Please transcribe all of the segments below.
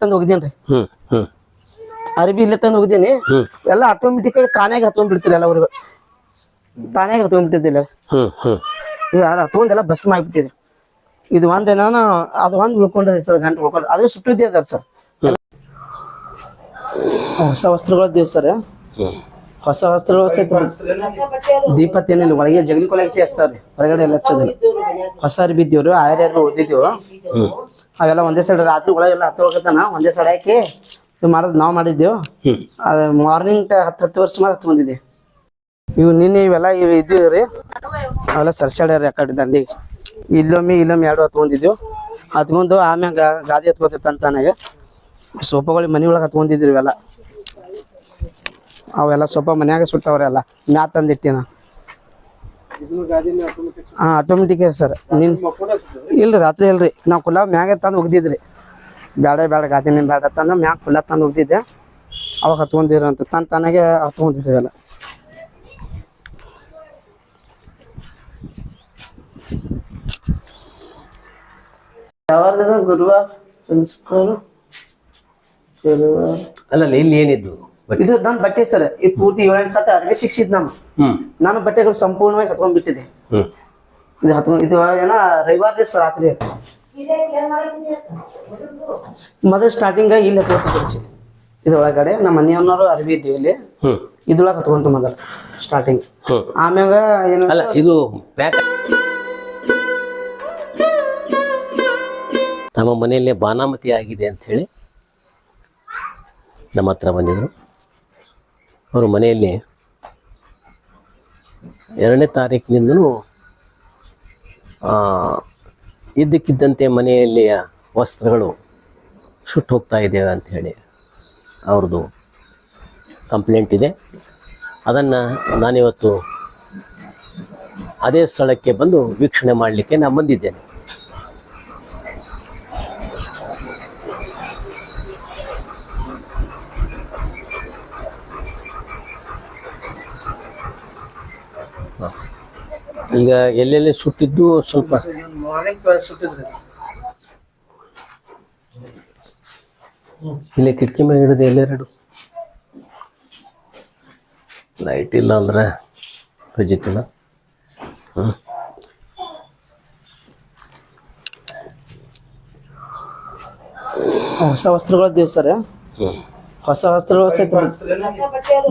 ತಂದು ಹೋಗಿದ್ದೀನಿ ಹ್ಮ್ ಹ್ಮ್. ಅರ್ಬಿ ಇಲ್ಲೇ ತಂದು ಹೋಗಿದ್ದೀನಿ. ಎಲ್ಲ ಆಟೋಮೆಟಿಕ್ ಆಗಿ ತಾನೇ ಹತ್ಕೊಂಡ್ಬಿಡ್ತೀರಿ ಎಲ್ಲ ಅವ್ರಿಗೆ ತಾನಾಗಿ ಹತ್ಕೊಂಡ್ಬಿಟ್ಟಿದ್ದಿಲ್ಲ ಹ್ಮ್ ಹ್ಮ್. ಇವ್ ಯಾರು ಹತ್ಕೊಂಡೆಲ್ಲ ಭಸ್ಮ ಮಾಡಿಬಿಟ್ಟಿದೆ ಇದು ಒಂದೇನ ಅದು ಒಂದ್ ಉಳ್ಕೊಂಡ್ರಿ ಸರ್ ಗಂಟೆ ಉಳ್ಕೊಂಡು. ಅದು ಸುಟ್ಟಿದ್ದೆ ಅದ ಸರ್. ಹೊಸ ವಸ್ತ್ರಗಳು ದೇವ್ ಸರ್. ಹೊಸ ಸಹಿತ ದೀಪ ತಿನ್ನಲಿ ಒಳಗೆ ಜಗಲಿ ಕೊಳಗೆ ಹಚ್ತಾವ್ರಿ ಹೊರಗಡೆ ಎಲ್ಲ ಹಚ್ಚೋದಿಲ್ಲ ಹೊಸ ಅರ್ಬಿ ಇದ್ದೀವ್ರಿ ಆಯ್ರ ಅರ್ಬಿ ಉಳ್ದಿದ್ದೀವಿ. ಅವೆಲ್ಲ ಒಂದೇ ಸೈಡ್ ರಾತ್ರಿ ಒಳಗೆಲ್ಲ ಹೋಗತ್ತ ಒಂದೇ ಸೈಡ್ ಹಾಕಿ ಮಾಡೋದು ನಾವು ಮಾಡಿದ್ದೆವು. ಅದು ಮಾರ್ನಿಂಗ್ ಹತ್ತು ಹತ್ತು ವರ್ಷ ಮಾತ್ರ ಹತ್ತು ಇವು ನಿನ್ನೆ ಇವೆಲ್ಲ ಇವು ಇದ್ದೀವಿ ರೀ. ಅವೆಲ್ಲ ಸರ್ಸಾಡ್ಯಾರ ಆ ಕಡೆ ದಂಡಿ ಇಲ್ಲೊಮ್ಮೆ ಇಲ್ಲೊಮ್ಮೆ ಎರಡು ಹತ್ಕೊಂಡಿದ್ದೆವು ಹತ್ಕೊಂಡು ಆಮ್ಯಾಗ ಗಾದಿ ಹತ್ಕೊತಿತ್ತು ನನಗೆ. ಸೋಫಾಗಳಿಗೆ ಮನೆ ಒಳಗೆ ಹತ್ಕೊಂಡಿದ್ರಿ ಇವೆಲ್ಲ. ಅವೆಲ್ಲ ಸ್ವಲ್ಪ ಮನ್ಯಾಗ ಸುಟ್ಟವ್ರೆಲ್ಲ ಮ್ಯಾ ತಂದಿಟ್ಟಿನ. ಹಾ ಆಟೋಮೆಟಿಕ್ ಸರ್. ನಿನ್ ಇಲ್ರಿ ರಾತ್ರಿ ಇಲ್ರಿ. ನಾವು ಕುಲ್ಲ ಮ್ಯಾಗ ತಂದು ಒಗ್ದಿದ್ರಿ ಬೇಡ ಬೇಡ ಗಾದಿನ ಬೇಡ ತಂದು ಮ್ಯಾಗ ಕುಲ್ಲ ತಂದು ಒಗ್ದಿದ್ದೆ ಅವಾಗ ಹತ್ಕೊಂಡಿರ ಅಂತ. ತನ್ನ ತನಗೆ ಯಾವಾಗ ಗುರುವ ಸಂಸ್ಕಾರ ಗುರುವಾರ ಅಲ್ಲ ಇಲ್ಲಿ ಏನಿದ್ದು ಇದು ನನ್ನ ಬಟ್ಟೆ ಸರ್ ಈ ಪೂರ್ತಿ ಏಳೆಂಟು ಸತ ಅರ್ವಿ ಶಿಕ್ಷಿದ್ ನಮ್ ನನ್ನ ಬಟ್ಟೆಗಳು ಸಂಪೂರ್ಣವಾಗಿ ಹತ್ಕೊಂಡ್ಬಿಟ್ಟಿದೆ ಬಿಟ್ಟಿದೆ. ಇದು ಹತ್ಕೊಂಡ್ ಇದು ಏನ ರವಿವಾರ ದಿವಸ ರಾತ್ರಿ. ಮೊದಲು ಸ್ಟಾರ್ಟಿಂಗ್ ಇಲ್ಲಿ ಹತ್ಕೊಳ್ತಿದ್ರಿ ಇದ್ರೊಳಗಡೆ ನಮ್ಮ ಮನೆಯವ್ರು ಅರ್ವಿ ಇದ್ದೀವಿ ಇಲ್ಲಿ. ಇದ್ರೊಳಗೆ ಹತ್ಕೊಂಡು ಮೊದಲು ಸ್ಟಾರ್ಟಿಂಗ್ ಆಮ್ಯಾಗ ಏನು ಅಲ್ಲ ಇದು ಪ್ಯಾಕ್ ತಮ್ಮ ಮನೆಯಲ್ಲೇ ಬಾನಾಮತಿ ಆಗಿದೆ ಅಂತ ಹೇಳಿ ನಮ್ಮ ಹತ್ರ ಬಂದಿದ್ರು. ಅವರು ಮನೆಯಲ್ಲಿ ಎರಡನೇ ತಾರೀಕಿನಿಂದನೂ ಇದ್ದಕ್ಕಿದ್ದಂತೆ ಮನೆಯಲ್ಲಿಯ ವಸ್ತ್ರಗಳು ಸುಟ್ಟು ಹೋಗ್ತಾ ಇದ್ದೇವೆ ಹೇಳಿ ಅವ್ರದ್ದು ಕಂಪ್ಲೇಂಟ್ ಇದೆ. ಅದನ್ನು ನಾನಿವತ್ತು ಅದೇ ಸ್ಥಳಕ್ಕೆ ಬಂದು ವೀಕ್ಷಣೆ ಮಾಡಲಿಕ್ಕೆ ನಾನು ಬಂದಿದ್ದೇನೆ. ಈಗ ಎಲ್ಲೆಲ್ಲಿ ಸುಟ್ಟಿದ್ದು ಸ್ವಲ್ಪ? ಇಲ್ಲಿ ಕಿಟಕಿ ಮೇಲೆ ಹಿಡಿದು ಎಲ್ಲೆರಡು ಲೈಟ್ ಇಲ್ಲ ಅಂದ್ರೆ ಫಜಿತಿಲ್ಲ ಹ್ಞೂ ಹೊಸ ವಸ್ತ್ರಗಳ ದೇವ್ ಸರ್ ಹ್ಞೂ ಹೊಸ ವಸ್ತ್ರಗಳು ಸಹಿತ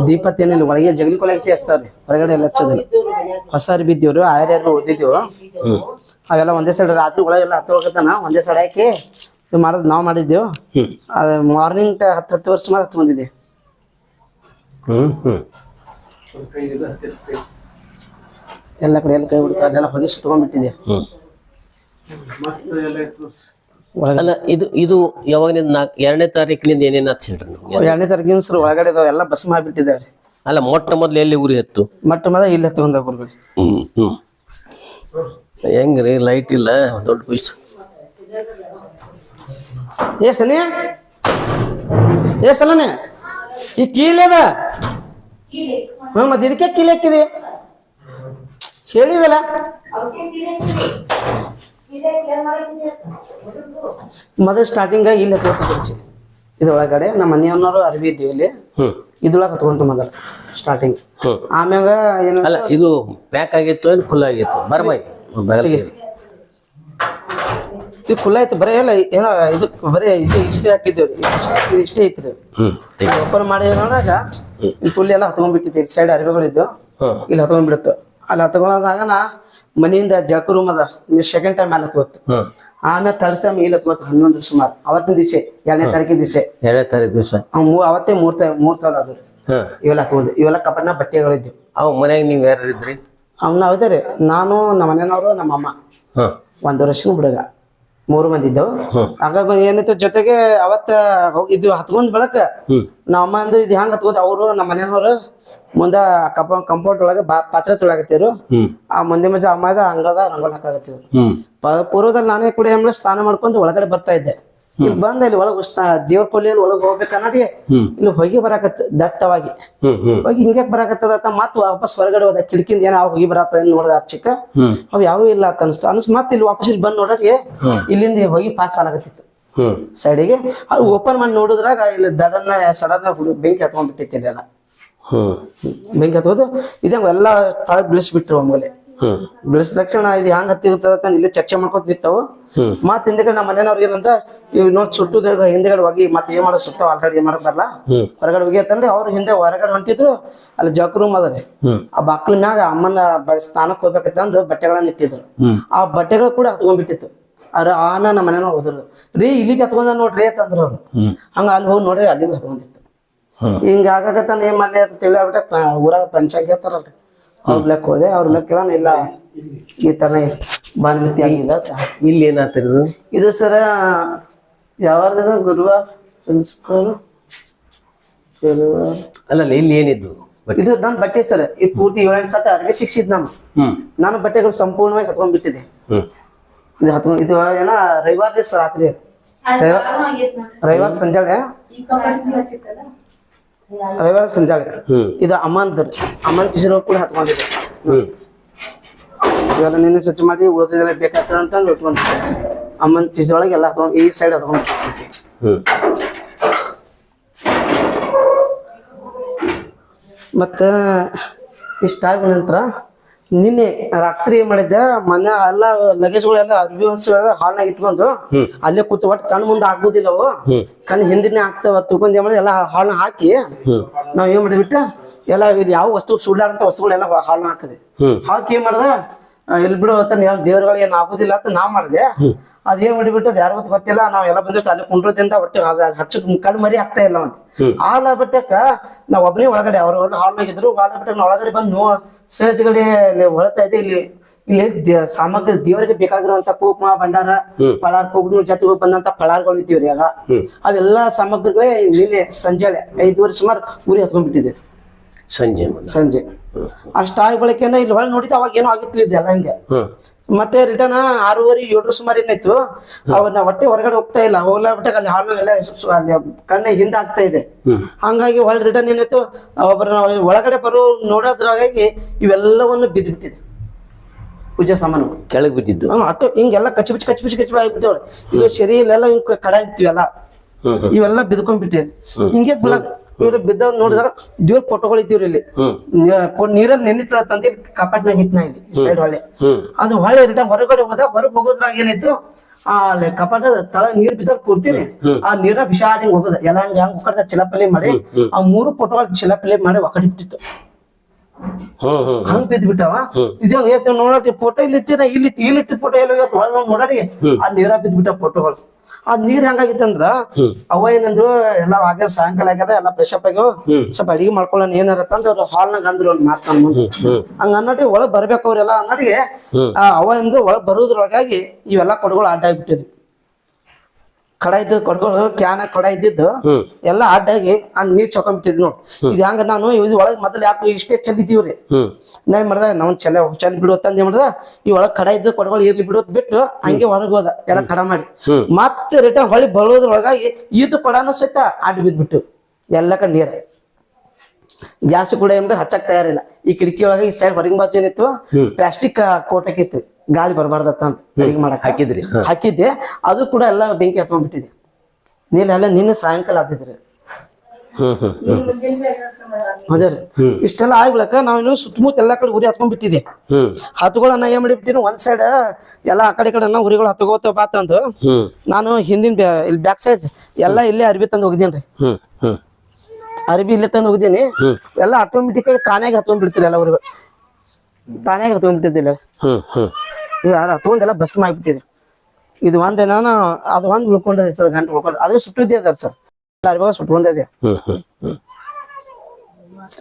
ದೀಪ ಏನಿಲ್ಲ ಒಳಗೆ ಜಗಲಿ ಕೊಳಗೆ ಹಚ್ತಾವ್ರಿ ಹೊರಗಡೆ ಎಲ್ಲ ಹಚ್ಚೋದಿಲ್ಲ ಹೊಸ ಅರಿ ಇದ್ದೀವ್ರಿ ಆಯರ್ ಯಾರು ಉಳ್ದಿದ್ದೀವಿ. ಹ್ಞೂ ಅವೆಲ್ಲ ಒಂದೇ ಸೈಡ್ ರಾತ್ರಿ ಒಳಗೆಲ್ಲ ಹತ್ತು ಹೋಗತ್ತಾನ ಒಂದೇ ಸೈಡ್ ಹಾಕಿ ಇದು ಮಾಡೋದು ನಾವು ಮಾಡಿದ್ದೆವು. ಹ್ಞೂ ಅದು ಮಾರ್ನಿಂಗ್ ಹತ್ತು ಹತ್ತು ವರ್ಷ ಮಾತ್ರ ಹತ್ತು ಬಂದಿದೆ ಹ್ಞೂ ಹ್ಞೂ ಎಲ್ಲ ಕಡೆ ಎಲ್ಲ ಕೈ ಬಿಡ್ತಾರೆ ಅಲ್ಲೆಲ್ಲ ಹೊಗೆ ಸುತ್ಕೊಂಡ್ಬಿಟ್ಟಿದೆ ಅಲ್ಲ ಇದು ಇದು ಯಾವಾಗಿನಿಂದ ನಾಲ್ಕು ಎರಡನೇ ತಾರೀಕಿನಿಂದ ಏನೇನು ಅಂತ ಹೇಳ್ರಿ ನೀವು? ಎರಡನೇ ತಾರೀಕಿನ ಸರ್ ಒಳಗಡೆ ಇದಾವೆ ಎಲ್ಲ ಬಸ್ ಮಾಡಿಬಿಟ್ಟಿದ್ದಾರೆ ಅಲ್ಲ ಮೊಟ್ಟ ಮೊದಲು ಎಲ್ಲಿ ಉರಿ ಹತ್ತು? ಮೊಟ್ಟ ಮೊದಲು ಇಲ್ಲಿ ಹತ್ಕೊಂಡ ಗುರುಗಳು ಹ್ಞೂ ಹ್ಞೂ ಹೆಂಗ್ರಿ ಲೈಟ್ ಇಲ್ಲ? ದೊಡ್ಡ ಪೀಸ್ ಏ ಸನಿ ಏ ಸಲನೆ. ಈ ಕೀಲದ ಹ್ಞೂ ಮತ್ತೆ ಇದಕ್ಕೆ ಕೀಲಿ ಹಾಕಿದೆ? ಹೇಳಿದಲ್ಲ. ಮೊದಲು ಸ್ಟಾರ್ಟಿಂಗ್ ಇಲ್ಲಿ ಹತ್ಕೊಳ್ತಿದ್ರಿ ಇದ್ರೊಳಗಡೆ ನಮ್ಮ ಮನೆಯವ್ರು ಅರ್ವಿ ಇದ್ದೀವಿ ಇಲ್ಲಿ. ಇದ್ರೊಳಗೆ ಹತ್ಕೊಂತು ಮೊದಲು ಸ್ಟಾರ್ಟಿಂಗ್ ಆಮ್ಯಾಗ ಏನು ಅಲ್ಲ ಇದು ಪ್ಯಾಕ್ ಆಗಿತ್ತು ಏನು ಫುಲ್ ಆಗಿತ್ತು? ಬರ್ಬಾಯ್ ಇದು ಫುಲ್ ಆಯ್ತು. ಬರೀ ಎಲ್ಲ ಏನೋ ಇದು ಬರೀ ಇದು ಇಷ್ಟೇ ಹಾಕಿದ್ದೇವೆ. ರೀ ಇಷ್ಟೇ ಐತ್ರಿ ಓಪನ್ ಮಾಡಿ ನೋಡಿದಾಗ ಈ ಫುಲ್ ಎಲ್ಲ ಹತ್ಕೊಂಡ್ಬಿಟ್ಟಿತ್ತು. ಸೈಡ್ ಅರಿವೆಗಳಿದ್ದು. ಇಲ್ಲಿ ಹತ್ಕೊಂಡ್ಬಿಡುತ್ತು. ಅಲ್ಲಿ ತಗೊಳದಾಗ ನಾ ಮನೆಯಿಂದ ಜಕ ರೂಮ್ ಅದ. ಸೆಕೆಂಡ್ ಟೈಮ್ ಅಲ್ಲಿ ಹತ್ಕೊತ್ತು ಆಮೇಲೆ ತರ್ಸ್ ಟೈಮ್ ಇಲ್ಲಿ ಹತ್ಕೊತ್ತು ಹನ್ನೊಂದು ಸುಮಾರು ಅವತ್ತಿನ ದಿವಸ ಎರಡನೇ ತಾರೀಕಿನ ದಿವಸ. ಎರಡನೇ ತಾರೀಕು ದಿವಸ. ಅವತ್ತೇ ಮೂರ್ ಮೂರ್ತ ಮೂರ್ ಸಾವಿರ ಅದು ಇವೆಲ್ಲ ಹತ್ಕೊಂಡು ಇವೆಲ್ಲ ಕಪಟ್ನ ಬಟ್ಟೆಗಳಿದ್ವು ಅವ್ ಮನ್ಯಾಗ ನೀವ್ ಯಾರು ಇದ್ರಿ? ಅವನ್ನ ಹೌದೇ ರೀ ನಾನು ನಮ್ಮ ಮನೆಯವರು ನಮ್ಮ ಅಮ್ಮ ಒಂದು ವರ್ಷದ ಹುಡುಗ. ಮೂರು ಮಂದಿ ಇದ್ದವು. ಹಂಗ ಏನಿತ್ತು ಜೊತೆಗೆ ಅವತ್ತ ಇದು ಹತ್ಕೊಂಡ್ ಬೆಳಕ ಅಂದ್ರೆ ಇದು ಹೆಂಗ್ ಹತ್ಕೋತ ಅವರು ನಮ್ಮ ಮನೆಯವರು ಮುಂದ ಕಪ ಕಂಪೌಂಡ್ ಒಳಗೆ ಪಾತ್ರೆ ತೊಳಗತ್ತಿರು ಆ ಮುಂದೆ ಮಜ ಅಮ್ಮದ ಅಂಗಳದ ರಂಗೋಲಿ ಹಾಕಾಗತ್ತಿರು ಪೂರ್ವದಲ್ಲಿ ನಾನೇ ಕೂಡ ಸ್ನಾನ ಮಾಡ್ಕೊಂಡು ಒಳಗಡೆ ಬರ್ತಾ ಇದ್ದೆ. ಇಲ್ಲಿ ಬಂದ ಇಲ್ಲಿ ಒಳಗೆ ದೇವ್ರ ಕೊಲ್ಲಿಯಲ್ಲಿ ಒಳಗ್ ಹೋಗ್ಬೇಕನ್ನೋದಿಗೆ ಹ್ಮ್. ಇಲ್ಲಿ ಹೊಗೆ ಬರಾಕತ್ ದಟ್ಟವಾಗಿ. ಹೋಗಿ ಹಿಂಗೆ ಬರಾಕತ್ತದ ಮತ್ ಮತ್ತೆ ವಾಪಸ್ ಹೊರಗಡೆ ಹೋದ ಕಿಟಕಿಂದ ಏನ ಹೊಗೆ ಬರತ್ತ ನೋಡ್ದ ಚಿಕ್ಕ. ಅವ್ ಯಾವ ಇಲ್ಲ ಅಂತ ಅನಿಸ್ತು. ಅನ್ಸ್ ಮತ್ ಇಲ್ಲಿ ವಾಪಸ್ ಇಲ್ಲಿ ಬಂದ್ ನೋಡ್ರಿ ಇಲ್ಲಿಂದ ಹೊಗೆ ಪಾಸ್ ಆಗತ್ತಿತ್ತು ಸೈಡಿಗೆ ಅದು ಓಪನ್ ಮಾಡಿ ನೋಡಿದ್ರಾಗ ಇಲ್ಲಿ ದಡನ್ನ ಸಡನ್ ಬೆಂಕಿ ಹತ್ಕೊಂಡ್ಬಿಟ್ಟಿತ್ತು ಇಲ್ಲೆಲ್ಲ ಬೆಂಕಿ ಹತ್ಕೋದು ಇದೇ ಎಲ್ಲಾ ತಳ ಬಿಳಿಸ್ಬಿಟ್ರು ಒಮ್ಮೆ ಬಿಳಿಸಿದ ತಕ್ಷಣ ಇದು ಹೆಂಗ್ ಹತ್ತಿರ್ತದ ಇಲ್ಲಿ ಚರ್ಚೆ ಮಾಡ್ಕೊತ ನಿಂತಾವು. ಮತ್ ಹಿಂದೆಗಡೆ ನಮ್ಮ ಮನೆಯವ್ರಿಗೆ ಏನಂತ ಇವ್ ನೋಡ್ ಸುಟ್ಟುದಾಗ ಹಿಂದೆಗಡೆ ಹೋಗಿ ಮತ್ತೆ ಏನ್ ಮಾಡೋ ಸುಟ್ಟಾವ ಆಲ್ರೆಡಿ ಏನ್ ಮಾಡಕ್ ಬರಲ್ಲ ಹೊರಗಡೆ ಹೋಗಿ ಅಂತಂದ್ರೆ ಅವ್ರು ಹಿಂದೆ ಹೊರಗಡೆ ಹೊಂಟಿದ್ರು ಅಲ್ಲಿ ಜಕ್ ರೂಮ್ ಅದರಿ ಆ ಬಾಕ್ಲ ಮ್ಯಾಗ ಅಮ್ಮನ ಸ್ನಾನಕ್ ಹೋಗ್ಬೇಕಂತಂದು ಬಟ್ಟೆಗಳನ್ನ ಇಟ್ಟಿದ್ರು. ಆ ಬಟ್ಟೆಗಳು ಕೂಡ ಹತ್ಕೊಂಡ್ಬಿಟ್ಟಿತ್ತು. ಅದ್ರ ಆಮ ನಮ್ಮ ಮನೆಯವ್ರು ಹೋದ್ರು ರೀ ಇಲ್ಲಿ ಹತ್ಕೊಂಡ ನೋಡ್ರಿ ಅಂತಂದ್ರು ಅವ್ರು. ಹಂಗ ಅಲ್ಲಿ ಹೋಗಿ ನೋಡ್ರಿ ಅಲ್ಲಿಗೆ ಹತ್ಕೊಂಡಿತ್ತು ಹಿಂಗಾಗತ್ತ ಏನ್ ಮಾಡ್ಲಿ ಅಂತ ತಿಳಿಯಾಬಿಟ್ಟೆ ಪ ಊರಾಗ ಪಂಚಾಯತ್ ಇರ್ತಾರಲ್ರಿ ಅವ್ರ ಲೆಕ್ಕ ಹೋದೆ ಅವ್ರ ಲೆಕ್ಕ ಕೇಳೋಣ ಇಲ್ಲ. ಈ ತರ ಬಾನ್ಮಿತಿ ಆಗಿಲ್ಲ. ಇಲ್ಲಿ ಏನಾಗ್ತಿರೋದು ಇದು? ಸರ ಯಾವಾಗ ಗುರುವಾರ ಪ್ರಿನ್ಸಿಪಲ್ ಅಲ್ಲ ಇಲ್ಲಿ ಏನಿದ್ದು? ಇದು ನನ್ನ ಬಟ್ಟೆ ಸರ್ ಈ ಪೂರ್ತಿ ಏಳೆಂಟು ಸತ ಅರ್ಬಿ ಶಿಕ್ಷಿದ್ ನಾನು. ಹ್ಮ್. ನಾನು ಬಟ್ಟೆಗಳು ಸಂಪೂರ್ಣವಾಗಿ ಹತ್ಕೊಂಡ್ಬಿಟ್ಟಿದೆ ಇದು ಹತ್ಕೊಂಡ್ ಇದು ಏನ ರವಿವಾರ ದಿವಸ ರಾತ್ರಿ. ರವಿವಾರ ಸಂಜಾಳೆ ರವಿವಾರ ಸಂಜಾಳೆ. ಇದು ಇದು ಅಮ್ಮಂದು ಅಮಾನ್ ಕಿಶೋರ್ ಕೂಡ ಹತ್ಕೊಂಡಿದ್ದೆ ಹ್ಮ್. ಇವೆಲ್ಲ ನಿನ್ನೆ ಸ್ವಚ್ಛ ಮಾಡಿ ಉಳಿದಿದ್ದೆಲ್ಲ ಬೇಕಾಗ್ತದೆ ಅಂತಂದು ಇಟ್ಕೊಂಡಿದ್ದೆ ಅಮ್ಮನ ಒಳಗೆ ಎಲ್ಲ ಹತ್ಕೊಂಡು ಈ ಸೈಡ್ ಹತ್ಕೊಂಡು ಹ್ಮ್. ಇಷ್ಟ ಇಷ್ಟಾದ ನಂತರ ನಿನ್ನೆ ರಾತ್ರಿ ಏನ್ ಮಾಡಿದ್ದೆ ಮನೆ ಎಲ್ಲ ಲಗೇಜ್ಗಳೆಲ್ಲ ಅರ್ಬಿ ಹಾಲ್ ಹಾಲ್ನಾಗ ಇಟ್ಕೊಂಡು ಅಲ್ಲೇ ಕೂತು ಒಟ್ಟು ಕಣ್ ಮುಂದೆ ಆಗ್ಬೋದಿಲ್ಲ ಅವು ಕಣ್ ಕಣ್ಣು ಹಿಂದಿನೇ ಆಗ್ತಾವ ತಗೊಂಡ್ ಏನ್ ಮಾಡಿದ್ರೆ ಎಲ್ಲ ಹಾಲ್ನ ಹಾಕಿ ನಾವ್ ಏನ್ ಮಾಡಿಬಿಟ್ಟು ಎಲ್ಲ ಯಾವ ವಸ್ತು ಸುಳ್ಳಾರಂತ ವಸ್ತುಗಳೆಲ್ಲ ಹಾಲ್ನ ಹಾಕದೆ ಹಾಕಿ ಏನ್ ಮಾಡ್ದ ಎಲ್ಲಿ ಬಿಡು ಅಂತ ಯಾವ ದೇವ್ರಗಳಿಗೆ ಏನ್ ಆಗೋದಿಲ್ಲ ಅಂತ ನಾ ಮಾಡಿದೆ. ಅದೇನ್ ಮಾಡಿಬಿಟ್ಟು ಅದು ಯಾರು ಗೊತ್ತಿಲ್ಲ ನಾವ್ ಎಲ್ಲ ಬಂದಷ್ಟು ಅಲ್ಲಿ ಕುಂಡ್ರದಿಂದ ಒಟ್ಟು ಹಚ್ಚಕ್ ಹಚ್ಚ ಕಣ್ಣು ಮರಿ ಆಗ್ತಾ ಇಲ್ಲ ಅವ್ನು. ಹಾಲ ಬಿಟ್ಟಕ್ಕ ನಾವ್ ಒಬ್ಬನೇ ಒಳಗಡೆ ಅವ್ರ ಹಾಲ್ನಾಗಿದ್ರು ಹಾಲ ಬಿಟ್ಟ ಒಳಗಡೆ ಬಂದು ನೋ ಸೇಜ್ಗಡೆ ಹೊಳತಾ ಇದೆ ಇಲ್ಲಿ ಇಲ್ಲಿ ಸಾಮಗ್ರಿ ದೇವರಿಗೆ ಬೇಕಾಗಿರುವಂತ ಕುಕ್ಮ ಭಂಡಾರ. ಪಳಾರ್ ಕುಗ್ನು ಜೊತೆಗೆ ಬಂದಂತ ಪಳಾರ್ಗಳು ಇದ್ದೀವ್ರಿ ಎಲ್ಲಾ ಅವೆಲ್ಲಾ ಸಾಮಗ್ರಿಗಳೇ ನಿನ್ನೆ ಸಂಜೆ ವರ್ಷ ಸುಮಾರು ಊರಿ ಹತ್ಕೊಂಡ್ಬಿಟ್ಟಿದೆ ಸಂಜೆ ಸಂಜೆ. ಅಷ್ಟಾಗಿ ಬಳಕೆನ ಇಲ್ಲಿ ಒಳಗೆ ನೋಡಿದ ಅವಾಗ ಏನೋ ಆಗಿತ್ತು ಇದೆಲ್ಲ ಹಿಂಗೆ. ಮತ್ತೆ ರಿಟರ್ನ್ ಆರೂವರೆ ಏಳರ ಸುಮಾರು ಏನಾಯ್ತು ಅವನ್ನ ಹೊಟ್ಟೆ ಹೊರಗಡೆ ಹೋಗ್ತಾ ಇಲ್ಲ. ಹೋಗ್ಲಾ ಬಿಟ್ಟಾಗ ಅಲ್ಲಿ ಹಾಲ್ನಾಗೆಲ್ಲ ಅಲ್ಲಿ ಕಣ್ಣೆ ಹಿಂದೆ ಆಗ್ತಾ ಇದೆ. ಹಂಗಾಗಿ ಹೊಳ್ ರಿಟರ್ನ್ ಏನಾಯ್ತು ಒಬ್ಬರ ಒಳಗಡೆ ಬರೋ ನೋಡೋದ್ರಾಗಿ ಇವೆಲ್ಲವನ್ನು ಬಿದ್ದುಬಿಟ್ಟಿದೆ ಪೂಜಾ ಸಾಮಾನು. ಕೆಳಗೆ ಬಿದ್ದಿದ್ದು. ಅಟ್ಟು ಹಿಂಗೆಲ್ಲ ಕಚ್ಚಿ ಬಿಚ್ಚಿ ಕಚ್ಚಿ ಬಿಚ್ಚಿ ಕಚ್ಚಿ ಆಗಿಬಿಟ್ಟವ್ರೆ ಇದು ಶರೀರ ಎಲ್ಲ ಹಿಂಗ್ ಕಡ ಇರ್ತೀವಲ್ಲ ಇವೆಲ್ಲ ಬಿದ್ಕೊಂಡ್ಬಿಟ್ಟೆ. ಹಿಂಗೆ ಹಿಂಗೇ ಇವ್ರು ಬಿದ್ದ ನೋಡಿದಾಗ ದೇವ್ರ ಫೋಟೋಗಳು ಇದ್ದೀವ್ರಿ ಇಲ್ಲಿ. ನೀರಲ್ಲಿ ನೆನಿತ ತಂದೆ ಕಪಾಟ್ನಾಗ ಇಟ್ನ ಇಲ್ಲಿ ಸೈಡ್ ಹೊಳೆ ಅದು ಹೊಳೆ ರಿಟರ್ನ್ ಹೊರಗಡೆ ಹೋದ ಹೊರಗೆ ಹೋಗೋದ್ರಾಗ ಏನಿತ್ತು ಆ ಕಪಾಟ ತಳ ನೀರ್ ಬಿದ್ದಾಗ ಕೂರ್ತೀವಿ ಆ ನೀರ ವಿಷಾದ ಹಿಂಗ್ ಹೋಗೋದ. ಎಲ್ಲ ಹಂಗ ಹಂಗ ಒಕ್ಕಡ್ದ ಚಿಲಪಲೆ ಮಾಡಿ ಆ ಮೂರು ಫೋಟೋಗಳು ಚಿಲಪಲೆ ಮಾಡಿ ಒಕ್ಕಡಿ ಬಿಟ್ಟಿತ್ತು ಹಂಗ್ ಬಿದ್ದ ಬಿಟ್ಟವ ಇದು ಇವತ್ತು ಫೋಟೋ ಇಲ್ಲಿ ಇಲ್ಲಿ ಇಲ್ಲಿ ಫೋಟೋ ಎಲ್ಲ ಒಳಗೆ ನೋಡಡಿ ಆ ನೀರ ಬಿದ್ದ ಬಿಟ್ಟ ಫೋಟೋಗಳು ಆ ನೀರ್ ಹೆಂಗಾಗಿತ್ತಂದ್ರ. ಅವ ಏನಂದ್ರು ಎಲ್ಲ ಆಗ ಸಾಯಂಕಾಲ ಆಗ್ಯದ ಎಲ್ಲ ಫ್ರೆಶ್ ಅಪ್ ಆಗ್ಯಾವ ಸ್ವಲ್ಪ ಅಡಿಗೆ ಮಾಡ್ಕೊಳ್ಳೋಣ ಏನಾರತ್ತ ಅಂದ್ರೆ ಅವ್ರು ಹಾಲ್ನಾಗ ಅಂದ್ರು ಒಂದ್ ಮಾತ್ ಮುಂದೆ ಹಂಗ ಅನ್ನಟಿ ಒಳಗ್ ಬರ್ಬೇಕು ಅವ್ರೆಲ್ಲ ಅನ್ನಟಿಗೆ ಅವ ಅಂದ್ರೆ ಒಳಗ್ ಬರೋದ್ರೊಳಗಾಗಿ ಇವೆಲ್ಲ ಕೊಡಗಳು ಅಡ್ಡ ಆಗ್ಬಿಟ್ಟಿದ್ವಿ. ಕಡ ಇದ್ದು ಕೊಡ್ಕೊಂಡು ಕ್ಯಾನ ಕೊಡ ಇದ್ದಿದ್ದು ಎಲ್ಲ ಅಡ್ಡಾಗಿ ಹಂಗ ನೀರ್ ಚೊಕೊಂಡ್ಬಿಟ್ಟಿದ್ ನೋಡ್. ಇದು ಹಂಗ ನಾನು ಇದು ಒಳಗ್ ಮೊದಲು ಯಾಕೆ ಇಷ್ಟೇ ಚೆಲ್ಲಿದ್ದೀವ್ರಿ ನಾ ಏನ್ ಮಾಡ್ದ? ನಾವು ಚೆಲ್ಲ ಚೆಲ್ ಬಿಡು ಅಂತಂದ್ ಏನ್ ಮಾಡ್ದ? ಈ ಒಳಗ್ ಕಡ ಇದ್ದು ಕೊಡಗಳು ಇರ್ಲಿ ಬಿಡೋದ್ ಬಿಟ್ಟು ಹಂಗೆ ಹೊರಗ್ ಹೋದ. ಎಲ್ಲ ಕಡ ಮಾಡಿ. ಮತ್ತೆ ರಿಟರ್ನ್ ಹೊಳಿ ಬರೋದ್ರೊಳಗಾಗಿ ಇದು ಕೊಡನು ಸಹಿತ ಅಡ್ಡ ಬಿದ್ಬಿಟ್ಟು. ಕಡೆ ನೀರ್. ಗ್ಯಾಸ್ ಕೂಡ ಏನ್ದ ಹಚ್ಚಕ್ ತಯಾರಿಲ್ಲ. ಈ ಕಿಟಕಿ ಒಳಗ ಈ ಸೈಡ್ ಹೊರಗಿನ ಬಾಜು ಏನಿತ್ತು? ಪ್ಲಾಸ್ಟಿಕ್ ಕೋಟಕ್ಕಿತ್ತು ಗಾಳಿ ಬರಬಾರ್ದತ್ತ ಅಂತ ಅಡಿಗೆ ಮಾಡಕ್ ಹಾಕಿದ್ರಿ. ಹಾಕಿದ್ದೆ. ಅದು ಕೂಡ ಎಲ್ಲ ಬೆಂಕಿ ಹತ್ಕೊಂಡ್ಬಿಟ್ಟಿದೆ. ನೀಲ್ ಎಲ್ಲ ನಿನ್ನೆ ಸಾಯಂಕಾಲ ಹ್ಮ್ ಅದೇ ರೀ. ಇಷ್ಟೆಲ್ಲ ಆಗ್ಬಿಳಕ ನಾವೇನು ಸುತ್ತಮುತ್ತ ಎಲ್ಲಾ ಕಡೆ ಉರಿ ಹತ್ಕೊಂಡ್ಬಿಟ್ಟಿದೆ ಬಿಟ್ಟಿದೆ ಹತ್ಗಳನ್ನ ಏನ್ ಮಾಡಿಬಿಟ್ಟಿನ ಒಂದ್ ಸೈಡ್ ಎಲ್ಲಾ ಆ ಕಡೆ ಈ ಕಡೆ ಉರಿಗಳು ಹತ್ಕೋತ ಬಾತಂದು ನಾನು ಹಿಂದಿನ ಇಲ್ಲಿ ಬ್ಯಾಕ್ ಸೈಡ್ ಎಲ್ಲಾ ಇಲ್ಲೇ ಅರ್ಬಿ ತಂದು ಹೋಗಿದ್ದೀನಿ ಹ್ಮ್ ಹ್ಮ್. ಅರ್ಬಿ ಇಲ್ಲೇ ತಂದು ಹೋಗಿದ್ದೀನಿ. ಎಲ್ಲಾ ಎಲ್ಲ ಆಟೋಮೆಟಿಕ್ ಆಗಿ ತಾನಾಗಿ ಹತ್ಕೊಂಡ್ಬಿಡ್ತೀರಿ ಎಲ್ಲ ಊರಿಗೆ ತಾನಾಗಿ ಹತ್ಕೊಂಡ್ಬಿಟ್ಟಿದ್ದಿಲ್ಲ. ಹ್ಮ್ ಬಸ್ ಆಗ್ಬಿಟ್ಟಿದೆ. ಇದು ಒಂದ್ ನಾನು ಅದು ಒಂದ್ ಉಳ್ಕೊಂಡದೆ ಸರ್ ಗಂಟೆ ಉಳ್ಕೊಂಡ. ಅದು ಸುಟ್ಟಿದ್ದೆ ಅದ ಸರ್. ಅರ್ಬಿ ಸುಟ್ಕೊಂಡದೆ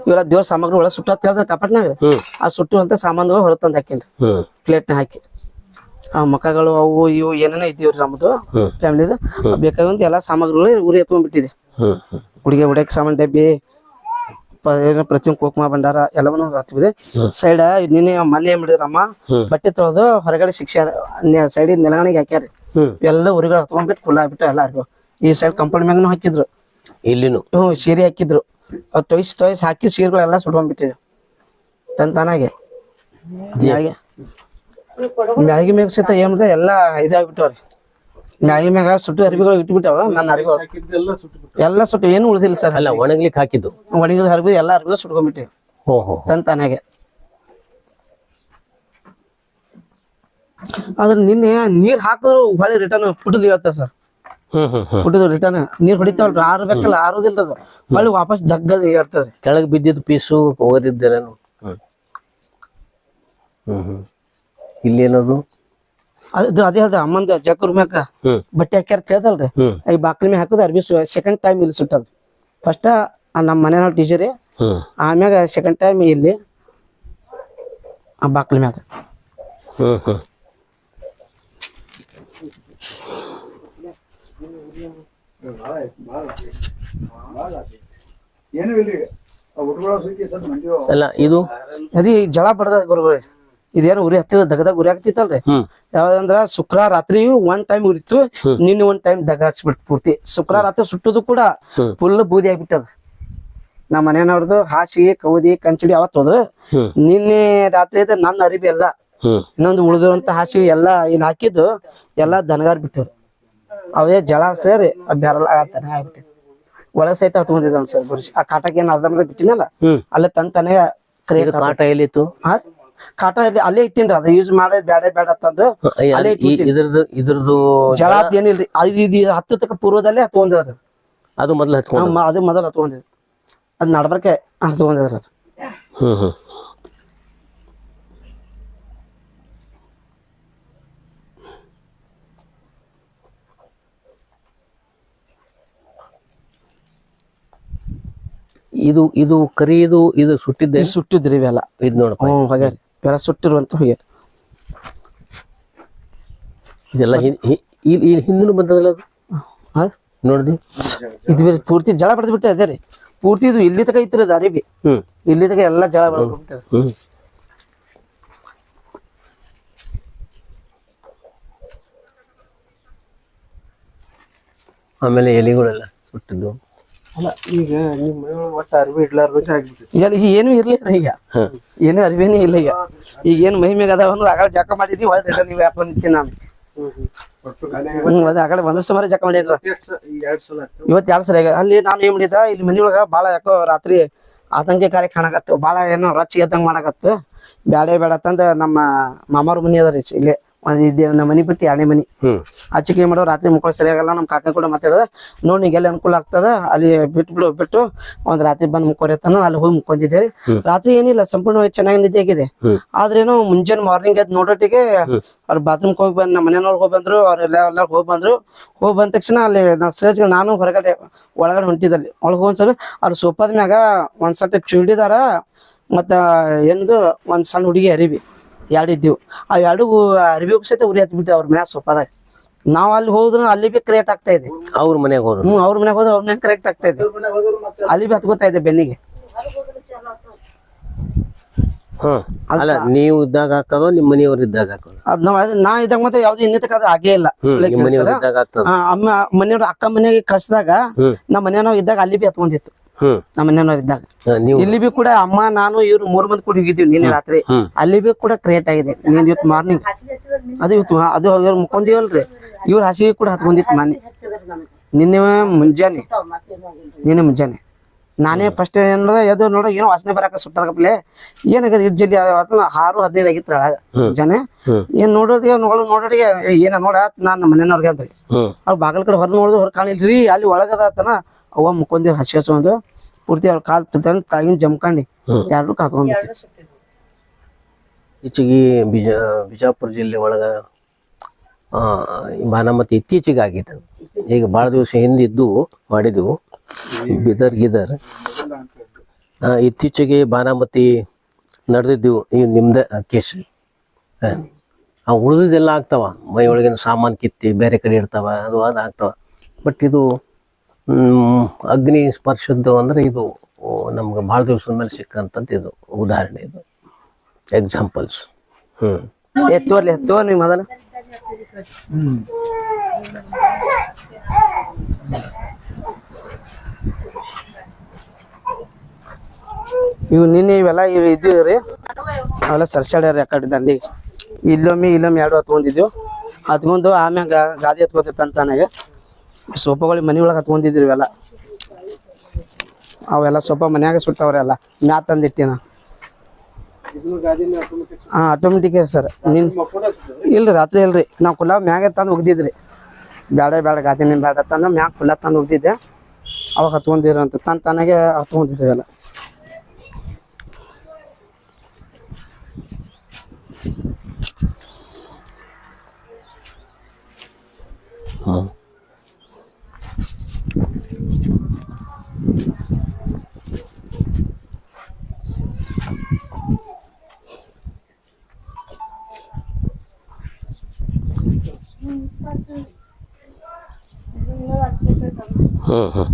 ಇವೆಲ್ಲ ದೇವ್ರ ಸಾಮಗ್ರಿ ಒಳಗೆ ಸುಟ್ಟ ಹೇಳಿದ್ರೆ ಕಪಾಟ್ನಾಗ. ಆ ಸುಟ್ಟುವಂತ ಸಾಮಾನುಗಳು ಹೊರ ತಂದು ಹಾಕಿನ್ರಿ ಪ್ಲೇಟ್ನ ಹಾಕಿ. ಆ ಮಕ್ಕಗಳು ಅವು ಇವು ಏನೇನ ಇದ್ದೀವ್ರಿ ನಮ್ಮದು ಹ್ಮ್. ಫ್ಯಾಮಿಲಿದು. ಬೇಕಾದಂತ ಎಲ್ಲಾ ಸಾಮಗ್ರಿಗಳು ಉರಿ ಎತ್ಕೊಂಡ್ಬಿಟ್ಟಿದೆ. ಹುಡುಗಿ ಹುಡುಗಿ ಸಾಮಾನು ಡಬ್ಬಿ ಪ- ಏನೋ ಪ್ರತಿಯೊಂದು ಕುಕುಮ ಭಂಡಾರ ಎಲ್ಲವನ್ನು ಹತ್ತಿದೆ ಸೈಡ್ ನಿನ್ನೆ ಮನೆ ಏನ್ ಮಾಡಿದ್ರಮ್ಮ. ಬಟ್ಟೆ ತೊಳೆದು ಹೊರಗಡೆ ಶಿಕ್ಷೆ ಸೈಡ್ ನೆಲಗಣಿಗೆ ಹಾಕ್ಯಾರಿ. ಎಲ್ಲ ಉರಿಗಳು ಹತ್ಕೊಂಡ್ಬಿಟ್ಟು ಕುಲ್ಲ ಆಗ್ಬಿಟ್ಟು ಎಲ್ಲ ಅರ್ಬಿ ಈ ಸೈಡ್ ಕಂಪೌಂಡ್ ಮ್ಯಾಗನು ಹಾಕಿದ್ರು. ಇಲ್ಲಿನು? ಹ್ಮ್ ಸೀರೆ ಹಾಕಿದ್ರು. ತೊಯ್ಸಿ ತೊಯ್ಸ್ ಹಾಕಿ ಸೀರೆಗಳೆಲ್ಲ ಸುಟ್ಕೊಂಡ್ಬಿಟ್ಟಿದೆ. ತನ್ ತಾನಾಗೆ. ಮ್ಯಾಗೆ ಮ್ಯಾಗಿ ಮ್ಯಾಗ ಸಹಿತ ಏನ್ ಎಲ್ಲಾ ಎಲ್ಲ ಇದಾಗ್ಬಿಟ್ಟವ್ರಿ. ಮ್ಯಾಗಿ ಮ್ಯಾಗ ಸುಟ್ಟು ಅರಿಬಿಗಳು ಇಟ್ಬಿಟ್ಟಾವ? ನನ್ನ ಸುಟ್ಟು ಎಲ್ಲ ಸುಟ್ಟು ಏನು ಉಳಿದಿಲ್ಲ ಸರ್. ಅಲ್ಲ ಒಣಗ್ಲಿಕ್ಕೆ ಹಾಕಿದ್ದು. ಒಣಗಿದ ಅರಿಬಿ ಎಲ್ಲ ಅರಿಬಿಗಳು ಸುಟ್ಕೊಂಡ್ಬಿಟ್ಟಿವಿ ಹೋ ಹೋ ತನ್ ತಾನಾಗೆ. ಅದ್ರ ನಿನ್ನೆ ನೀರ್ ಹಾಕಿದ್ರು ಹೊಳೆ ರಿಟರ್ನ್ ಪುಟ್ಟದ್ ಹೇಳ್ತಾರ ಸರ್. ಹ್ಮ್ ಹ್ಮ್ ಹ್ಮ್. ಪುಟ್ಟದ್ ರಿಟರ್ನ್ ನೀರ್ ಹೊಡಿತಾವಲ್ರಿ ಆರ್ಬೇಕಲ್ಲ ಆರೋದಿಲ್ಲ ಅದು. ಹೊಳ್ಳಿ ವಾಪಸ್ ದಗ್ಗದ ಹೇಳ್ತದ್ರಿ ಕೆಳಗ್ ಬಿದ್ದಿದ್ದು ಪೀಸು ಹ್ಮ್. ಹ್ಮ್ ಹ್ಮ್. ಇಲ್ಲೇನದು? ಅದು ಅದೇ ಅದ ಅಮ್ಮಂದ ಜಕ್ಕರ್ ಮ್ಯಾಕ ಬಟ್ಟೆ ಹಾಕ್ಯಾರ ಕೇಳ್ದಲ್ರಿ? ಹ್ಮ್. ಈ ಬಾಕ್ಲಿ ಮ್ಯಾಗ ಹಾಕುದ ಅರ್ಬಿ ಸೆಕೆಂಡ್ ಟೈಮ್ ಇಲ್ಲಿ ಸುಟ್ಟದ. ಫಸ್ಟ್ ನಮ್ಮ ಮನೆ ನಾವು ಟೀಚರ್ ಆಮ್ಯಾಗ ಸೆಕೆಂಡ್ ಟೈಮ್ ಇಲ್ಲಿ ಆ ಬಾಕ್ಲಿ ಮ್ಯಾಗ. ಏನು ಇಲ್ಲ? ಇದು? ಅದೇ ಜಳ ಬಡದ ಗುರುಗಳು. ಇದೇನು ಉರಿ ಹತ್ತಿದ ದಗದಾಗ ಉರಿ ಆಗ್ತಿತ್ತಲ್ರಿ? ಯಾವ್ದಂದ್ರ ಶುಕ್ರ ರಾತ್ರಿ ಒಂದ್ ಟೈಮ್ ಉರಿತು ನಿನ್ನೆ ಒಂದ್ ಟೈಮ್ ದಗ ಹಚ್ಬಿಟ್ಟು ಪೂರ್ತಿ. ಶುಕ್ರ ರಾತ್ರಿ ಸುಟ್ಟದು ಕೂಡ. ಫುಲ್ ಬೂದಿ ಆಗ್ಬಿಟ್ಟದ. ನಮ್ಮ ಮನೆಯವ್ರದ್ದು ಹಾಸಿಗೆ ಕೌದಿ ಕಂಚಡಿ ಅವತ್ತದು ನಿನ್ನೆ ರಾತ್ರಿ ನನ್ನ ಅರಿಬಿ ಎಲ್ಲ. ಇನ್ನೊಂದು ಉಳಿದಿರುವಂತ ಹಾಸಿಗೆ ಎಲ್ಲ ಏನ್ ಹಾಕಿದ್ದು ಎಲ್ಲ ದನಗಾರ್ ಬಿಟ್ಟವ್ರು. ಅವೇ ಜಳ ಸೇರಿ ಬ್ಯಾರಲ್ ಆಗತ್ತಾನೆ ಒಳಗ ಸಹಿತ ಹತ್ಕೊಂಡಿದ್ದ ಸರ್ ಗುರುಜಿ. ಆ ಕಾಟಕ್ಕೆ ಏನ್ ಅರ್ಧ ಬಿಟ್ಟಿನಲ್ಲ? ಅಲ್ಲೇ ತನ್ ತಾನೇ ಕಾಟ ಎಲ್ಲಿತ್ತು? ಕಾಟ ಇಲ್ಲಿ ಅಲ್ಲೇ ಇಟ್ಟಿನ್ರಿ ಅದ ಯೂಸ್ ಮಾಡೋದ್ ಬೇಡ ಬೇಡ ಅಂತಂದು ಅಲ್ಲೇ ಇದ್ರದ್ದು ಇದ್ರದ್ದು ಜಳ ಅಂತ ಏನಿಲ್ರಿ ಅದು ಇದು ಹತ್ತು ತಕ್ಕ ಪೂರ್ವದಲ್ಲೇ ಹತ್ಕೊಂಡ್ರಿ. ಅದು ಮೊದಲು ಹತ್ಕೊಂಡು ಅದು ಮೊದಲು ಹತ್ಕೊಂಡಿದ್ ಅದ್ ನಡ್ಬರ್ಕೆ ಹತ್ಕೊಂಡಿದ್ರಿ ಅದು. ಹ್ಮ್ ಹ್ಮ್. ಇದು ಇದು ಕರಿ ಇದು ಇದು ಸುಟ್ಟಿದ್ದೆ ಸುಟ್ಟಿದ್ರಿ ಇವೆಲ್ಲ. ಇದು ನೋಡಪ್ಪ. ಹಾಗೆ ಇವೆಲ್ಲ ಸುಟ್ಟಿರುವಂಥ ಹೋಗ್ಯಾರಿ ಇದೆಲ್ಲ ಇಲ್ಲಿ ಹಿಂದೂ ಬಂದದಲ್ಲ ಅದು? ಹಾ? ನೋಡಿದ್ವಿ ಇದು ಬೇರೆ ಪೂರ್ತಿ ಜಳ ಬಿಟ್ಟೆ ಅದೇ ರೀ. ಪೂರ್ತಿ ಇದು ಇಲ್ಲಿ ತಕ ಇತ್ತು ಅದು ಅರಿಬಿ ಹ್ಮ್. ಇಲ್ಲಿ ತಕ ಎಲ್ಲ ಜಳ ಬಡ್ದು ಬಿಟ್ಟೆ ಆಮೇಲೆ ಎಲೆಗಳೆಲ್ಲ ಸುಟ್ಟಿದ್ದು. ಅಲ್ಲ ಈಗ ನಿಮ್ಮ ಮನೆಯೊಳಗೆ ಒಟ್ಟು ಅರ್ವಿ ಇಡ್ಲಾರ್ದಂಗೆ ಆಗ್ಬಿಟ್ಟಿದೆ. ಈಗ ಈಗ ಏನು ಇರ್ಲಿ ಈಗ. ಏನು ಅರಿವೇನೇ ಇಲ್ಲ ಈಗ. ಈಗ ಏನು ಮ್ಯಾಗ ಅದಾವ ಅನ್ನೋದು ಆಗಳ ಜಕ ಮಾಡಿದ್ವಿ ನೀವು ಯಾಕೆ ಬಂದಿದ್ದೀನಿ ನಾನು. ಹ್ಞೂ ಅದ ಆಗಳ ಒಂದ್ ಸುಮಾರು ಜಕ ಮಾಡಿದ್ರ ಇವತ್ ಎರಡ್ ಸಲ ಇವತ್ತು ಎರಡು ಸರಿ ಅಲ್ಲಿ ನಾನು ಏನ್ ಮಾಡಿದ ಇಲ್ಲಿ ಮನೆಯೊಳಗ ಭಾಳ ಯಾಕೋ ರಾತ್ರಿ ಆತಂಕಕಾರಿ ಕಾಣಕತ್ತು ಭಾಳ ಏನೋ ರಚ್ಚಿ ಎದ್ದಂಗ್ ಮಾಡಕತ್ತು. ಬ್ಯಾಡೆ ಬೇಡ ತಂದ ನಮ್ಮ ಮಾಮಾರ ಮನಿ ಅದ ರೀ ಇಲ್ಲೇ. ನಮ್ಮ ಮನಿ ಬಿಟ್ಟು ಎರಡನೇ ಮನಿ. ಆಚೆಗೆ ಮಾಡೋ ರಾತ್ರಿ ಮಕ್ಕಳು ಸರಿಯಾಗಲ್ಲ ನಮ್ಮ ಕಾಕ ಕೂಡ ಮಾತಾಡಿದ ನೋಡಿ ನಿಂಗೆ ಎಲ್ಲಿ ಅನುಕೂಲ ಆಗ್ತದ ಅಲ್ಲಿ ಬಿಟ್ಟು ಬಿಡು ಬಿಟ್ಟು ಒಂದ್ ರಾತ್ರಿ ಬಂದ್ ಮುಕ್ಕೋರಿತಾನ ಅಲ್ಲಿ ಹೋಗಿ ಮುಕ್ಕೊಂಡಿದ್ದೆ ರಾತ್ರಿ ಏನಿಲ್ಲ ಸಂಪೂರ್ಣವಾಗಿ ಚೆನ್ನಾಗಿ ನಿದ್ದೆ ಆಗಿದೆ. ಆದ್ರೇನು ಮುಂಜಾನೆ ಮಾರ್ನಿಂಗ್ ಅದ್ ನೋಡೋಟಿಗೆ ಅವ್ರ ಬಾತ್ರೂಮ್ಗೆ ಹೋಗಿ ಬಂದ್ ನಮ್ಮ ಮನೆಯವ್ರಿಗೆ ಹೋಗಿ ಬಂದ್ರು ಅವ್ರೆಲ್ಲ ಎಲ್ಲ ಹೋಗಿ ಬಂದ್ರು. ಹೋಗಿ ಬಂದ ತಕ್ಷಣ ಅಲ್ಲಿ ನಾ ನಾನು ಹೊರಗಡೆ ಒಳಗಡೆ ಹೊಂಟಿದಲ್ಲಿ ಒಳಗೆ ಹೋಗ್ಸಲು ಅವ್ರ ಸೋಫಾದ ಮ್ಯಾಗ ಒಂದ್ ಸಟ್ ಚೂಡಿದಾರ ಮತ್ತ ಏನದು ಒಂದ್ ಸಣ್ಣ ಹುಡುಗಿ ಅರಿವಿ. ಎರಡು ಇದ್ದೀವಿ ಆ ಎರಡು ಅರಿವಿ ಸಹಿತ ಉರಿ ಹತ್ತಿ ಬಿಟ್ಟಿವಿ ಅವ್ರ ಮನ್ಯಾಗ ಸೊಪ್ಪದಾಗ ನಾವ್ ಅಲ್ಲಿ ಹೋದ್ರೆ ಅಲ್ಲಿ ಬಿ ಕ್ರಿಯೇಟ್ ಆಗ್ತಾ ಇದೆ. ಅವ್ರ ಮನೆಗೆ ಹೋದ್ರು. ಹ್ಮ್ ಅವ್ರ ಮನೆಗೆ ಹೋದ್ರೆ ಅವ್ರ ಮನೆ ಕರೆಕ್ಟ್ ಆಗ್ತಾ ಇದೆ. ಅಲ್ಲಿ ಬಿ ಹತ್ಕೋತಾ ಇದೆ ಬೆನ್ನಿಗೆ. ಹ್ಮ್ ಅಲ್ಲ ನೀವು ಇದ್ದಾಗ ಹಾಕೋದು ನಿಮ್ಮ ಮನೆಯವ್ರು ಇದ್ದಾಗ ಹಾಕೋದು? ಅದ್ ನಾವ್ ಅದ್- ನಾ ಇದ್ದಾಗ ಮತ್ತೆ ಯಾವ್ದು ಇನ್ನಿತ ಅದು ಆಗೇ ಇಲ್ಲ. ನಿಮ್ಮ ಮನೆಯವ್ರು ಕೆಲ್ಸ. ಇದ್ದಾಗ ಆಗ್ತದ. ಅಮ್ಮ ಮನೆಯವ್ರ ಅಕ್ಕ ಮನೆಗೆ ಕಳ್ಸಿದಾಗ ಹ್ಮ್. ನಮ್ಮ ಮನೆಯವ್ರು ಇದ್ದಾಗ ಅಲ್ಲಿ ಬಿ ಹತ್ಕೊಂಡಿತ್ತು ನಮ್ಮ ಮನೆಯವ್ರು ಇದ್ದಾಗ. ಇಲ್ಲಿ ಬಿ ಕೂಡ ಅಮ್ಮ ನಾನು ಇವ್ರು ಮೂರ್ ಮಂದಿ ಕೂಡ ಹೋಗಿದ್ದೀವಿ ನಿನ್ನೆ ರಾತ್ರಿ. ಅಲ್ಲಿ ಬಿ ಕೂಡ ಕ್ರಿಯೇಟ್ ಆಗಿದೆ. ನೀನ್ ಇವತ್ತು ಮಾರ್ನಿಂಗ್ ಅದು ಇವತ್ತು ಅದು ಇವ್ರ ಮುಕೊಂಡಿವಲ್ರಿ ಇವ್ರ ಹಾಸಿಗೆ ಕೂಡ ಹತ್ಕೊಂಡಿತ್ತು ಮನೆ. ನಿನ್ನೆ ಮುಂಜಾನೆ. ನಿನ್ನೆ ಮುಂಜಾನೆ. ನಾನೇ ಫಸ್ಟ್ ಏನದ ಎದ್ದು ನೋಡ ಏನೋ ವಾಸನೆ ಬರಾಕ ಸುಟ್ಟಾರಪ್ಲೆ ಏನಾಗದ ಇಟ್ ಜಲ್ಲಿ ಆರು ಹದಿನೈದು ಆಗಿತ್ತು ಒಳಗ ಮುಂಜಾನೆ. ಹ್ಮ್. ಏನ್ ನೋಡೋದಿಗೆ ನೋಡ ನೋಡೋರಿಗೆ ಏನ ನೋಡ ನಾನು ಮನೆಯವ್ರಿಗೆ ಅಂದ್ರಿ ಅವ್ರು ಬಾಗಲ್ ಕಡೆ ಹೊರ ನೋಡಿದ್ರು ಹೊರ ಕಾಣಿಲ್ರಿ ಅಲ್ಲಿ ಒಳಗದಾತನ ಅವ್ವ ಮುಕ್ಕೊಂದಿರ್ ಹಸಿ ಹಚ್ಕೊಂಡು ಪೂರ್ತಿ ಅವ್ರ ಕಾಲ್ ತಂದು ತಾಗಿನ ಜಮ್ಕಂಡಿ. ಯಾರು ಎರಡು ಕಾತ್ಕೊಂಡ್ಬಿಟ್ಟು ಇತ್ತೀಚೆಗೆ ಬಿಜ ಬಿಜಾಪುರ ಜಿಲ್ಲೆ ಒಳಗ ಆ, ಇತ್ತೀಚಿಗೆ ಬಾನಾಮತಿ ಇತ್ತೀಚೆಗೆ ಆಗಿತ್ತು ಈಗ ಭಾಳ ದಿವಸ ಹಿಂದಿದ್ದು ಮಾಡಿದ್ವು. ಬಿದರ್ ಗಿದರ್. ಆ, ಇತ್ತೀಚೆಗೆ ಬಾನಾಮತಿ ನಡೆದಿದ್ದು ಈ ನಿಮ್ದೆ ಕೇಸ್. ಆ ಉಳಿದಿದ್ದೆಲ್ಲ ಆಗ್ತಾವ. ಮೈ ಒಳಗಿನ ಸಾಮಾನು ಕಿತ್ತಿ ಬೇರೆ ಕಡೆ ಇರ್ತಾವ ಅದು ಅದು ಆಗ್ತಾವ. ಬಟ್ ಇದು ಅಗ್ನಿ ಸ್ಪರ್ಶದ್ದು ಅಂದ್ರೆ ಇದು ನಮ್ಗೆ ಭಾಳ ದಿವಸದ ಮೇಲೆ ಸಿಕ್ಕಂಥದ್ದು ಇದು, ಉದಾಹರಣೆ ಇದು. ಎಕ್ಸಾಂಪಲ್ಸ್ ಹ್ಞೂ ಏ, ತೋರ್ಲಿ ತೋರ್ ನೀವು ಮೊದಲ ಇವು ನಿನ್ನೆ ಇವೆಲ್ಲ ಇವು ಇದ್ದೀವಿ ರೀ. ಅವೆಲ್ಲ ಸರ್ಸಾಡ್ಯಾರ ಯಾಕಡೆ ದಂಡಿ ಇಲ್ಲೊಮ್ಮೆ ಇಲ್ಲೊಮ್ಮೆ ಎರಡು ಹತ್ಕೊಂಡಿದ್ವಿ ಹತ್ಕೊಂಡು ಆಮ್ಯಾಗ ಗಾದಿ ಅಂತ ನನಗೆ. ಸೋಫಾಗಳು ಮನೆ ಒಳಗೆ ಹತ್ಕೊಂಡಿದ್ರಿ ಇವೆಲ್ಲ. ಅವೆಲ್ಲ ಸೋಫಾ ಮನ್ಯಾಗ ಸುಟ್ಟವ್ರೆಲ್ಲ ಮ್ಯಾ ತಂದಿಟ್ಟಿನ. ಹಾಂ ಆಟೋಮೆಟಿಕ್ ಸರ್. ನಿನ್ ಇಲ್ರಿ, ರಾತ್ರಿ ಇಲ್ರಿ. ನಾವು ಕುಲ್ಲ ಮ್ಯಾಗ ತಂದು ಒಗ್ದಿದ್ರಿ ಬೇಡ ಬೇಡ ಗಾದಿನ ಬೇಡ ತಂದು ಮ್ಯಾಗ ಕುಲ್ಲ ತಂದು ಒಗ್ದಿದ್ದೆ ಅವಾಗ ಹತ್ಕೊಂಡಿರ ಅಂತ. ತನ್ ತನಗೆ ಹತ್ಕೊಂಡಿದ್ದೇವೆಲ್ಲ ಹ್ಮ್ ಹ್ಮ್ ಹ್ಮ್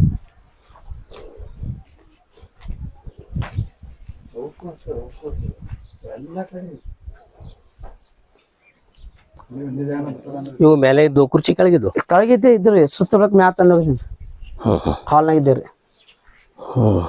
ಇವು ಮೇಲೆ ಇದ್ದು ಕುರ್ಚಿ ಕೆಳಗಿದ್ದು ತಳಗಿದ್ದೆ ಇದ್ರಿ ಸುತ್ತಬೇಕು ಮ್ಯಾತ್ ತಂದು ಹೋಗಿದ್ದೀನಿ ಹ್ಮ್ ಹ್ಮ್ ಹಾಲ್ನಾಗ ಇದ್ದೀರಿ ಹ್ಮ್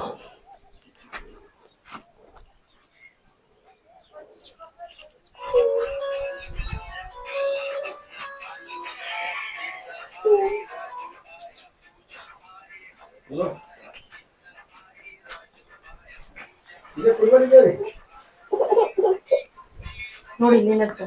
ನೋಡಿ ಇಲ್ಲಿ ನಡ್ಕೊ.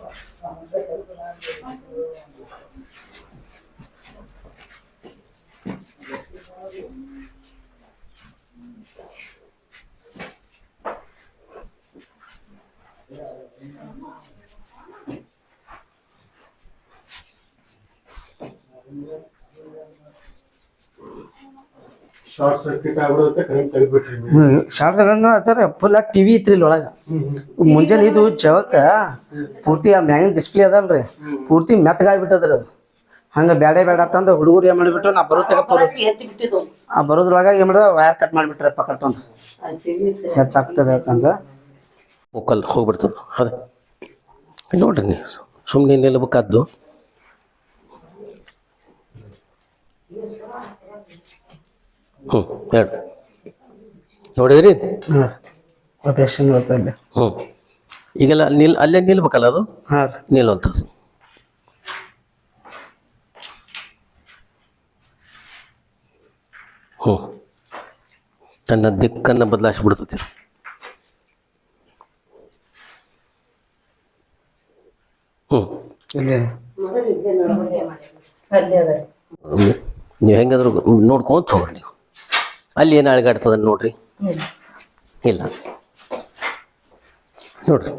ಶಾರ್ಟ್ ಸರ್ಕ್ಯೂಟ್ ಆಗ್ಬಿಡುತ್ತೆ ಕರೆಂಟ್ ತೆಗೆದ್ಬಿಟ್ರಿ ಶಾರ್ಟ್ ಅಂತಾರೆ ಫುಲ್ ಆಗಿ ಟಿವಿ ಇತ್ರಿ ಇಲ್ಲಿ ಒಳಗ. ಮುಂಜಾನೆ ಇದು ಚವಕ ಪೂರ್ತಿ ಆ ಮ್ಯಾಗಿನ ಡಿಸ್ಪ್ಲೇ ಅದಲ್ರಿ. ಪೂರ್ತಿ ಮೆತ್ತಗಾಗ್ಬಿಟ್ಟದ್ರಿ ಅದು. ಹಂಗ ಬೇಡ ಬೇಡ ಅಂತ ಹುಡುಗರು ಏನ್ ಮಾಡಿಬಿಟ್ರು ನಾ ಬರೋ ತಗ ಆ ಬರೋದ್ರೊಳಗ ಏನ್ ಮಾಡಿದ ವೈರ್ ಕಟ್ ಮಾಡಿಬಿಟ್ರೆ ಪಕ್ಕಡ್ತಂದು ಹೆಚ್ಚಾಗ್ತದೆ ಅಂತಂದ. ಮುಕ್ಕಲ್ ಹೋಗ್ಬಿಡ್ತದೆ ಅದೇ. ನೋಡ್ರಿ ನೀವು ಸುಮ್ಮನೆ ನಿಲ್ಬೇಕಾದ್ದು. ಹ್ಞೂ ಹೇಳು. ನೋಡಿದ್ರಿ? ಆಪರೇಷನ್ ಅಲ್ಲಿ ಹ್ಞೂ. ಈಗೆಲ್ಲ ನಿಲ್ ಅಲ್ಲೇ ನಿಲ್ಬೇಕಲ್ಲ ಅದು? ಹಾಂ ನಿಲ್ಲುವಂಥದ್ದು ಹ್ಞೂ. ತನ್ನ ದಿಕ್ಕನ್ನು ಬದಲಾಯಿಸ್ಬಿಡ್ತೈತಿ. ಹ್ಞೂ. ಇಲ್ಲಿ. ನೀವು ಹೆಂಗಾದ್ರೂ ನೋಡ್ಕೊಂತ ಹೋಗ್ರಿ ನೀವು. ಅಲ್ಲಿ ಏನು ಅಳಗಾಡ್ತದ ನೋಡ್ರಿ? ಇಲ್ಲ. ನೋಡ್ರಿ.